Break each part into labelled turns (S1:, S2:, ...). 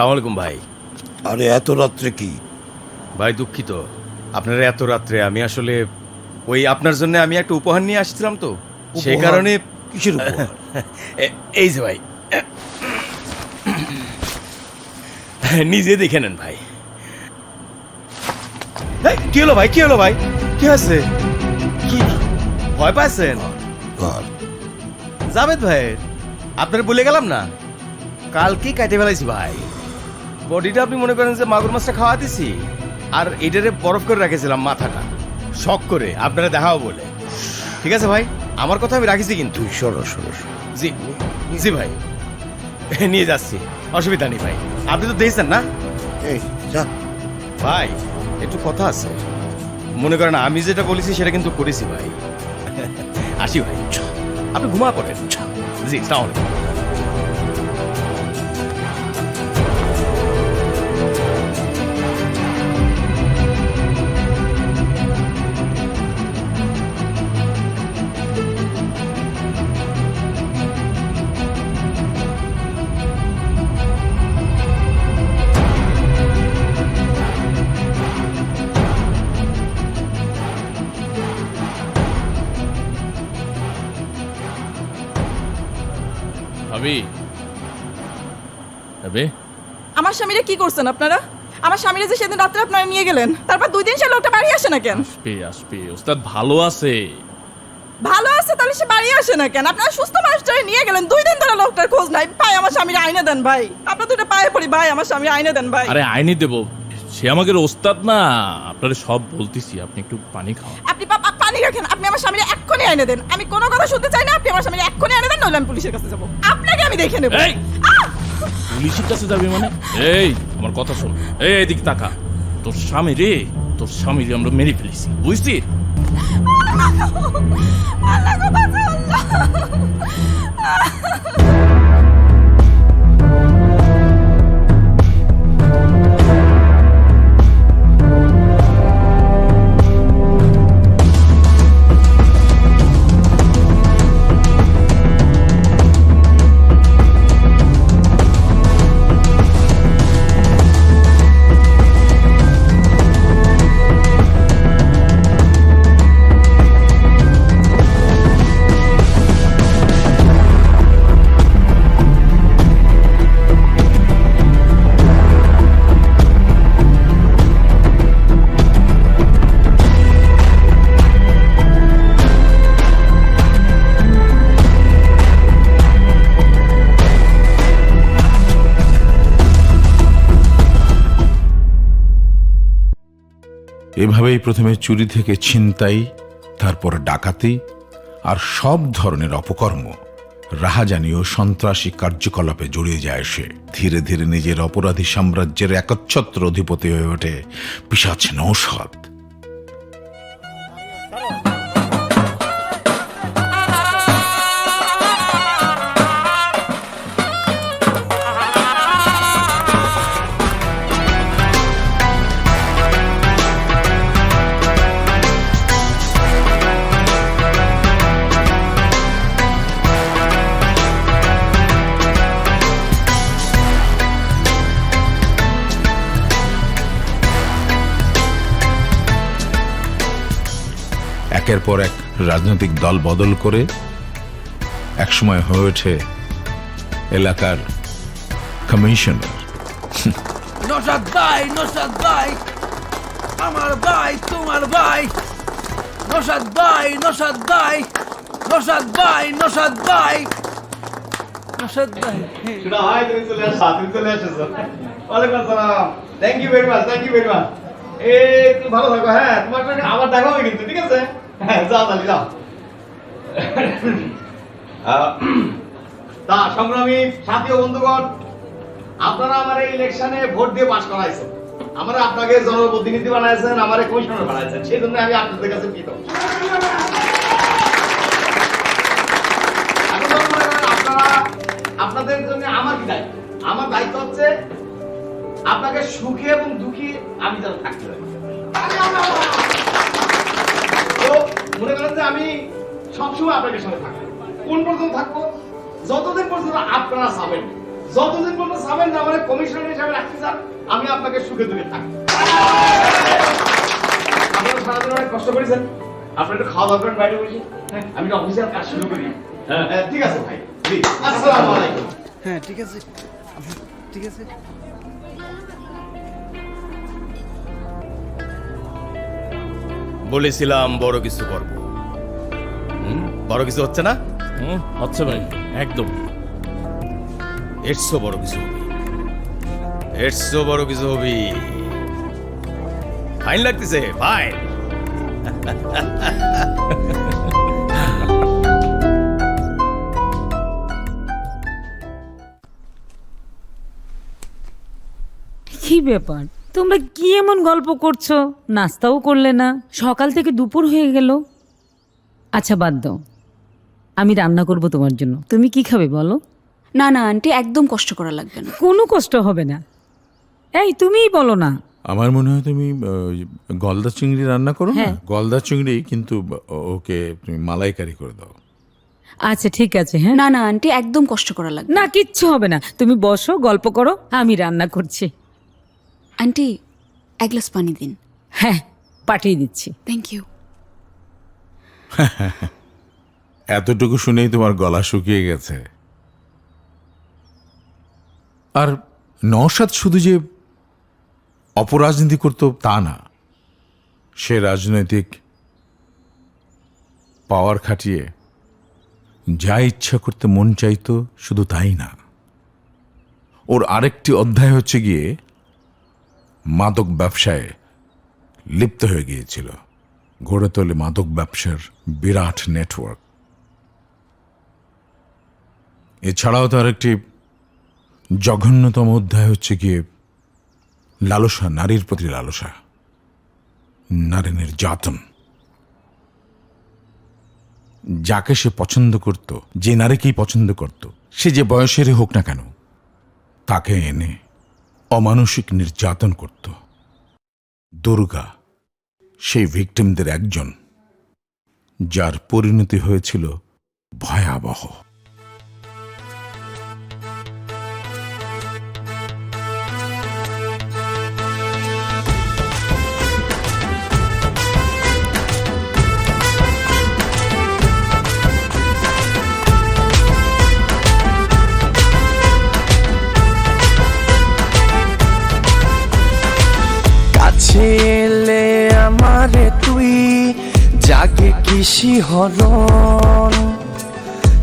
S1: সালাম আলাইকুম ভাই।
S2: আরে এত রাত্রে কি?
S1: ভাই দুঃখিত। আপনার এত রাত্রে আমি আসলে ওই আপনার জন্য আমি একটা উপহার নিয়ে আসছিলাম তো। সেই কারণে
S2: কিসের উপহার?
S1: এই যে ভাই। নিজে দেখে নেন ভাই। কি হলো ভাই? কি হলো ভাই? কি আছে কি ভয় পাচ্ছেন? জাভেদ ভাই আপনার বলে গেলাম না? কালকেই কাটে ফেলাইছি ভাই। বডিটা আপনি মনে করেন যে মাগুর মাছটা খাওয়া দিছি আর এটারে বরফ করে রেখেছিলাম মাথাটা। শখ করে আপনারা দেখাও বলে। ঠিক আছে ভাই? আমার কথা আমি রাখিছি কিন্তু।
S2: সরো।
S1: জি জি ভাই। নিয়ে যাচ্ছি। অসুবিধা নেই ভাই। আপনি তো দেখছেন না?
S2: এই যা।
S1: ভাই একটু কথা আছে। মনে করেন আমি যেটা বলেছি সেটা কিন্তু করেছি ভাই। আসি ভাই। আপনি ঘুমা পড়েন। জি তাহলে
S3: ভাবি। ভাবি?
S4: আমার স্বামীরা কি করছেন আপনারা? আমার স্বামীরা যে সেদিন রাত্রে আপনারা নিয়ে গেলেন তারপর দুই দিন সে লোকটা বাড়ি আসে না কেন?
S3: আসবে আসবে। ওস্তাদ ভালো আছে।
S4: ভালো আছে তাহলে সে বাড়ি আসে না কেন? আপনারা সুস্থ মানুষটারে নিয়ে গেলেন দুই দিন ধরে লোকটার খোঁজ নাই। ভাই আমার স্বামীর আইনে দেন ভাই। আপনার দুটো পায়ে পড়ি ভাই আমার স্বামী আইনে দেন ভাই।
S3: আরে আইনি দেব। সে আমাকে ওস্তাদ না। আপনারা সব বলতেছি আপনি একটু পানি খাওয়ান।
S4: আপনি পানি রাখেন আপনি আমার স্বামীর এক্ষুনি আইনে দেন। আমি কোনো কথা শুনতে চাই না আপনি আমার স্বামীর এক্ষুনি আইনে দেন নইলে আমি পুলিশের কাছে যাব। আপনাকে আমি দেখে নেব।
S3: এই! পুলিশের কাছে যাবি মানে? এই আমার কথা শোন। এই এদিকে তাকা। তোর স্বামী রে তোর স্বামী রে আমরা মেরে ফেলেছি বুঝছি?
S4: আল্লাহ আল্লাহ।
S5: এভাবেই প্রথমে চুরি থেকে ছিনতাই, তারপর ডাকাতি আর সব ধরনের অপকর্ম রাহাজানি ও সন্ত্রাসী কার্যকলাপে জড়িয়ে যায় সে। ধীরে ধীরে নিজের অপরাধী সাম্রাজ্যের একচ্ছত্র অধিপতি হয়ে ওঠে পিসাচ নৌসদ একের পর এক রাজনৈতিক দল বদল করে একসময় হয়ে ওঠে এলাকার কমিশনার।
S6: নসাদ ভাই নসাদ ভাই আমার ভাই তোমার ভাই। নসাদ ভাই নসাদ ভাই নসাদ ভাই নসাদ ভাই। নসাদ ভাই।
S7: শোনা তুমি চলে আসো তুমি চলে এসেছ ওয়ালাইকুম আসসালাম। Thank you very much thank you very much এই তুমি ভালো থাকো হ্যাঁ তোমার আবার দেখা হবে কিন্তু ঠিক আছে? যাও তা, সংগ্রামী সাথী বন্ধুগণ, আপনারা আমার এই ইলেকশনে ভোট দিয়ে পাশ করাইছেন। আপনাকে জনপ্রতিনিধি বানাইছেন, আমারে কমিশনার বানাইছেন। সেই জন্য আমি আপনাদের কাছে কৃতজ্ঞ। আপনাদের জন্য আমার কি দায়িত্ব? আমার দায়িত্ব হচ্ছে আপনাকে সুখে এবং দুঃখী আমি যেন থাকতে পারি। মনে করেন যে আমি সবসময় আপনাদের সঙ্গে থাকব। কোন পর্যন্ত থাকব? যতদিন পর্যন্ত আপনারা চাবেন
S6: যতদিন পর্যন্ত সাবেন না আমার কমিশনার হিসাবে রাখতে চান আমি আপনাকে সুখে দুঃখে থাকব। আপনারা সারাদিন অনেক কষ্ট করেছেন। আপনারা একটু খাওয়া দাওয়া করেন বাইরে বসে। হ্যাঁ আমি অফিসের কাজ শুরু করি। হ্যাঁ হ্যাঁ, ঠিক আছে ভাই আসসালামু আলাইকুম।
S8: হ্যাঁ ঠিক আছে। ঠিক আছে?
S7: বলেছিলাম বড় কিছু করব। বড় কিছু হচ্ছে না?
S3: হুম আচ্ছা ভাই একদম।
S7: এটসো বড় কিছু হবি। এটসো বড় কিছু হবি। ফাইন লাগতেছে ফাইন
S9: কি ব্যাপার? তোমরা কি এমন গল্প করছ? নাস্তাও করলে না। সকাল থেকে দুপুর হয়ে গেল। আচ্ছা বাদ দাও। আমি রান্না করব তোমার জন্য। তুমি কি খাবে বলো?
S10: না না আন্টি একদম কষ্ট করা লাগবে না।
S9: কোনো কষ্ট হবে না। এই তুমিই বলো না।
S5: আমার মনে হয় তুমি গলদা চিংড়ি রান্না করো না?
S9: হ্যাঁ।
S5: গলদা চিংড়ি কিন্তু ওকে তুমি মালাইকারি করে দাও।
S9: আচ্ছা ঠিক আছে হ্যাঁ।
S10: না না আন্টি একদম কষ্ট করা লাগবে
S9: না কিচ্ছু হবে না। তুমি বসো গল্প করো আমি রান্না করছি।
S10: আন্টি এক গ্লাস পানি দিন।
S9: হ্যাঁ পাঠিয়ে দিচ্ছি।
S10: থ্যাংক ইউ
S5: এতটুকু শুনেই তোমার গলা শুকিয়ে গেছে। আর নওশাদ শুধু যে অপরাজনীতি করতো তা না সে রাজনৈতিক পাওয়ার খাটিয়ে যা ইচ্ছা করতে মন চাইতো শুধু তাই না। ওর আরেকটি অধ্যায় হচ্ছে গিয়ে মাদক ব্যবসায় লিপ্ত হয়ে গিয়েছিল। গড়ে তোলে মাদক ব্যবসার বিরাট নেটওয়ার্ক এছাড়াও তার একটি জঘন্যতম অধ্যায় হচ্ছে গিয়ে লালসা, নারীর প্রতি লালসা, নারী নির্যাতন। যাকে সে পছন্দ করত, যে নারীকেই পছন্দ করত, সে যে বয়সেরই হোক না কেন, তাকে এনে অমানসিক নির্যাতন করত। দুর্গা সেই ভিকটিমদের একজন যার পরিণতি হয়েছিল ভয়াবহ।
S8: জাগে কিসি হরণ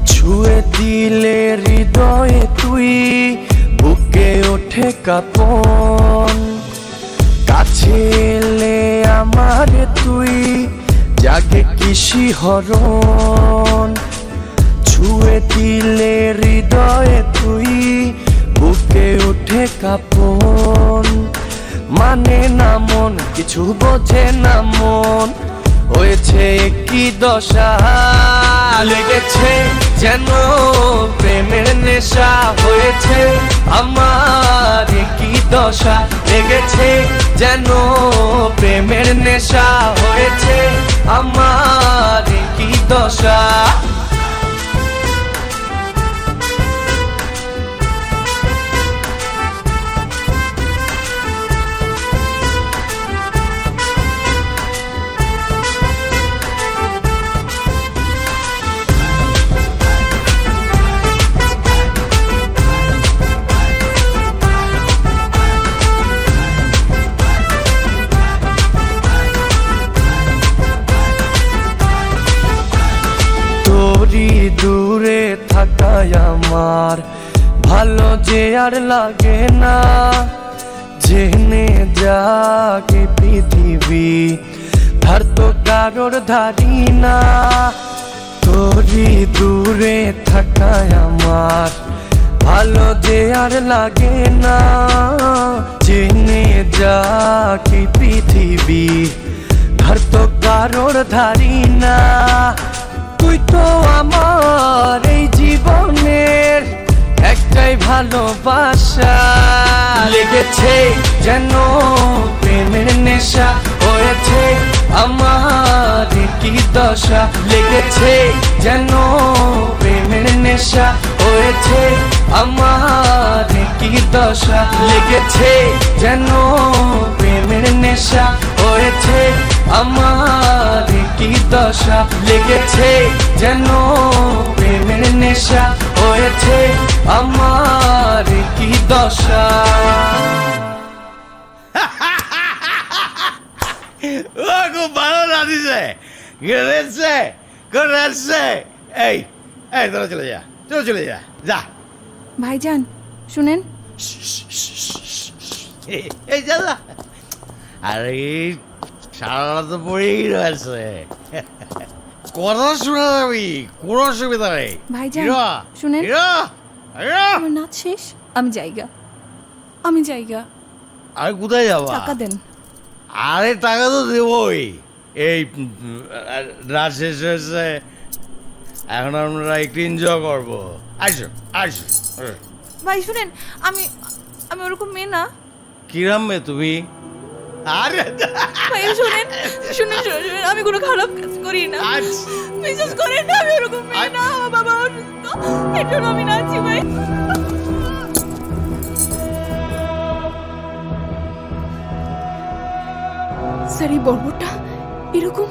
S8: ছুঁয়ে দিলে হৃদয়ে তুই, বুকে ওঠে কাপন। কাছে এলে আমারে তুই, জাগে কিসি হরণ। ছুঁয়ে দিলে হৃদয়ে তুই, বুকে ওঠে কাপন। মানে না মন, কিছু বোঝে না মন। হয়েছে কি দশা, লেগেছে যেন প্রেমের নেশা হয়েছে। আমার কি দশা, লেগেছে যেন প্রেমের নেশা হয়েছে। আমার কি দশা। আর লাগে না। জেনে যাকে পৃথিবী ধার তো কারোর ধারি না। তোরি দূরে থাকায় আমার ভালো যে আর লাগে না। জেনে যাকে পৃথিবী ধার তো কারোর ধারি না। তুই তো আমার এই জীবনের একটাই ভালোবাসা। লেগেছে যেন প্রেমের নেশা, হয়েছে আমার কি দশা। লেগেছে যেন প্রেমের নেশা, হয়েছে আমার কি দশা। লেগেছে যেন প্রেমের নেশা, হয়েছে আমার কি দশা লেগেছে যেন প্রেমের নেশা হয়েছে আমার কি দশা
S7: ও খুব ভালো নাচিছে গেছে করেছে এই এই তোরা চলে যা চলে চলে যা যা
S11: ভাইজান শুনেন
S7: এই যা আরে সারা তো পড়েই রয়েছে। কথা শোনা যাবি কোনো অসুবিধা নেই।
S11: ভাইজান,
S7: হিরো,
S11: শুনেন। আমার নাচ শেষ আমি যাইগা আমি যাইগা
S7: আরে কোথায় যাবা?
S11: টাকা দেন।
S7: আরে টাকা তো দেবই। এই রাত শেষ হয়েছে। এখন আমরা একটু এনজয় করব। আসো আসো
S11: ভাই শুনেন আমি আমি ওরকম মেয়ে না।
S7: কিরাম মে তুমি? আরে?
S11: ভাই শুনেন শুনেন শুনেন শুনেন, আমি কোনো খারাপ কাজ করি না। বিশ্বাস করেন না আমি ওরকম মেয়ে না আমার বাবা অসুস্থ এর জন্য আমি নাচি ভাই। স্যার এই বর্বরটা এরকম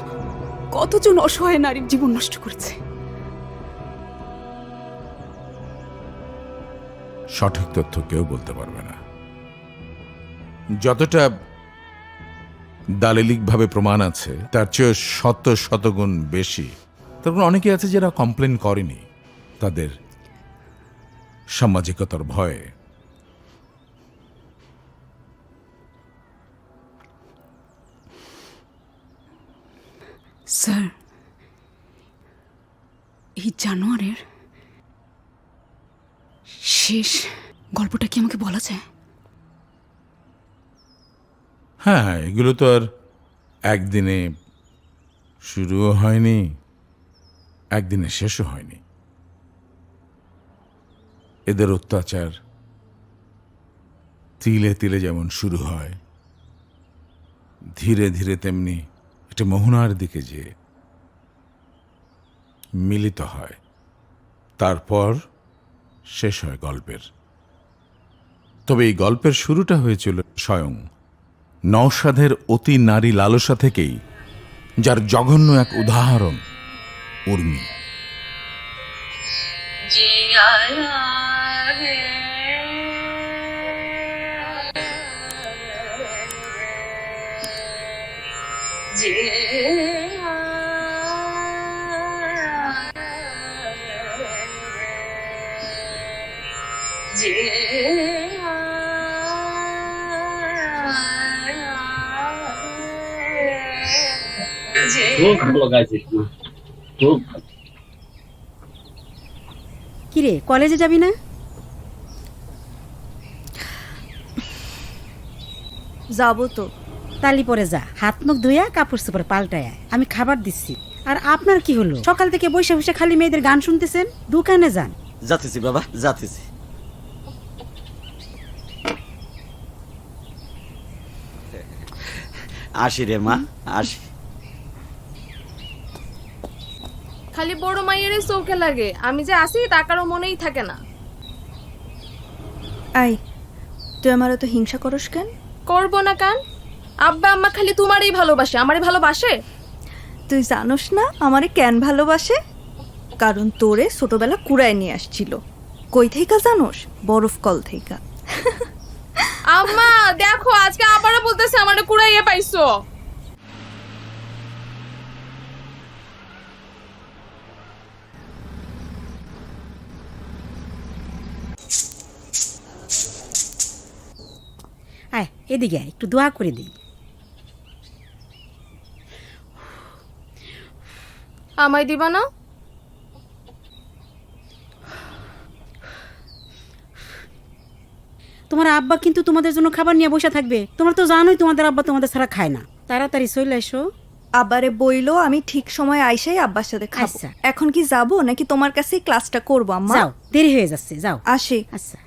S11: কতজন অসহায় নারীর জীবন নষ্ট করেছে?
S5: সঠিক তথ্য কেউ বলতে পারবে না। যতটা দালিলিকভাবে প্রমাণ আছে, তার চেয়ে শত শতগুণ বেশি। তারপর অনেকে আছে যারা কমপ্লেন করেনি, তাদের সামাজিকতার ভয়ে।
S10: স্যার, এই জানোয়ারের শেষ গল্পটা কি আমাকে বলা যায়?
S5: হ্যাঁ হ্যাঁ এগুলো তো আর একদিনে শুরুও হয়নি, একদিনে শেষও হয়নি। এদের অত্যাচার তিলে তিলে যেমন শুরু হয়, ধীরে ধীরে তেমনি একটা মোহনার দিকে যে মিলিত হয়, তারপর শেষ হয় গল্পের। তবে এই গল্পের শুরুটা হয়েছিল স্বয়ং নওশাদের অতি নারী লালসা থেকেই যার জঘন্য এক উদাহরণ উর্মি।
S12: কিরে কলেজে যাবি না?
S11: যাব তো।
S12: তালি পরে যা হাত মুখ ধুইয়া কাপড় চোপড় পাল্টায় আমি খাবার দিচ্ছি। আর আপনার কি হলো? সকাল থেকে বসে বসে খালি মেয়েদের গান শুনতেছেন? দোকানে যান।
S4: যাতেছি বাবা যাতেছি। আসি রে মা আসি।
S13: খালি বড় মাইয়েরই চৌকে লাগে। আমি যে আসি তা কারও মনেই থাকে না।
S11: আই তুই আমার তো হিংসা করস কেন?
S13: করব না কান? আব্বা আম্মা খালি তোমারই ভালোবাসে আমারই ভালোবাসে?
S11: তুই জানোস না আমারে কেন ভালোবাসে? কারণ তোরে ছোটবেলা কুড়ায় নিয়ে আসছিল। কই থেকে জানোস? বরফ কল থেকে
S13: আম্মা দেখো আজকে আবারও বলতেছে আমারে কুড়াইয়ে পাইছো।
S12: এদিকে একটু দোয়া করে দিই।
S13: আমায় দিবা না?
S12: তোমার আব্বা কিন্তু তোমাদের জন্য খাবার নিয়ে বসে থাকবে। তোমরা তো জানোই তোমাদের আব্বা তোমাদের ছাড়া খায় না। তাড়াতাড়ি চলে এসো।
S11: আবারে বইলো আমি ঠিক সময় আইসাই আব্বার সাথে খাব।
S12: আচ্ছা।
S11: এখন কি যাব নাকি তোমার কাছেই ক্লাসটা করব আম্মা?
S12: যাও দেরি হয়ে যাচ্ছে যাও।
S11: আসি।
S12: আচ্ছা।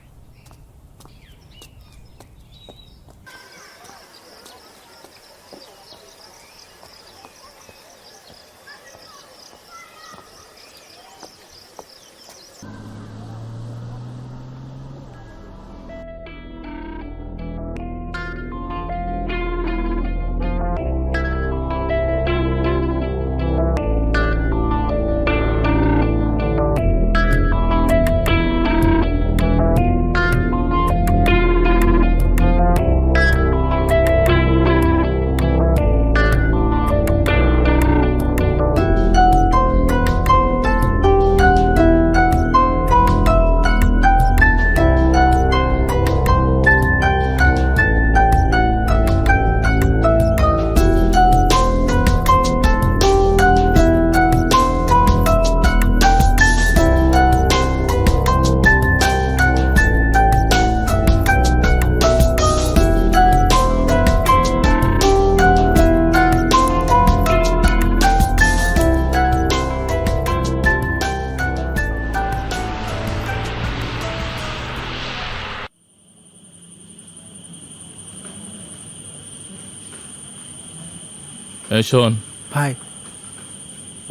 S3: এই শোন
S8: ভাই।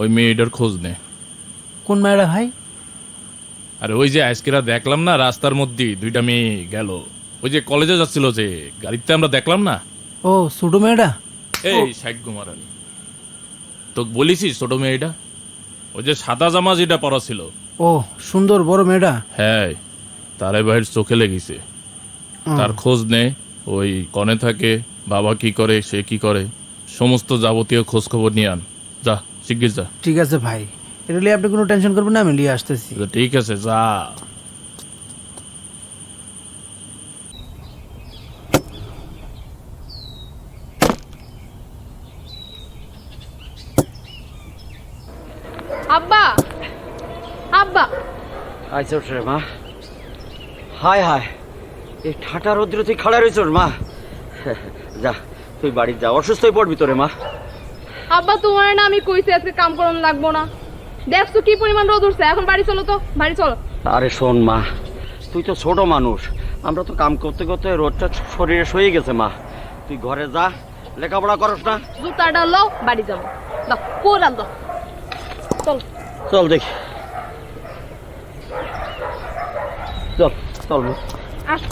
S3: ওই মেয়েটার খোঁজ নে।
S8: কোন মেয়েরা ভাই?
S3: আরে ওই যে আজকেরা দেখলাম না রাস্তার মধ্যে দুইটা মেয়ে গেল। ওই যে কলেজে যাচ্ছিল যে গাড়িতে আমরা দেখলাম না?
S8: ও ছোট মেয়েরা
S3: এই তোকে বলেছি ছোট মেয়েটা? ওই যে সাদা জামা যেটা পরা ছিল।
S8: ও সুন্দর বড় মেয়েটা?
S3: হ্যাঁ তারে ভাইয়ের চোখে লেগেছে। তার খোঁজ নে ওই কনে থাকে বাবা কি করে সে কি করে। সমস্ত যাবতীয় খোঁজ খবর নিয়ে আন। যা শিগগির যা।
S8: ঠিক আছে ভাই। এটা নিয়ে আপনি কোনো টেনশন করবেন না আমি নিয়ে আসতেছি।
S3: ঠিক আছে যা।
S13: আব্বা! আব্বা!
S4: আইসো রে মা। হায় হায় এই ঠাটা রৌদ্র তুই খাড়া রয়েছ মা। যা। তুই বাড়ি যা অসুস্থ হয়ে পড়বি তোরে মা।
S13: আব্বা তোমার না আমি কইছি আজকে কাম করানো লাগবো না। দেখছ কি পরিমাণ রোদ উঠছে? এখন বাড়ি চলো তো বাড়ি চলো।
S4: আরে শোন মা তুই তো ছোট মানুষ। আমরা তো কাম করতে করতে রোদটা শরীরে সয়ে গেছে মা। তুই ঘরে যা লেখাপড়া করস না।
S13: জুতাটা লও বাড়ি যাব। দাও কোরাল দাও চল।
S4: চল দেখি। চল চল মা।
S13: আস।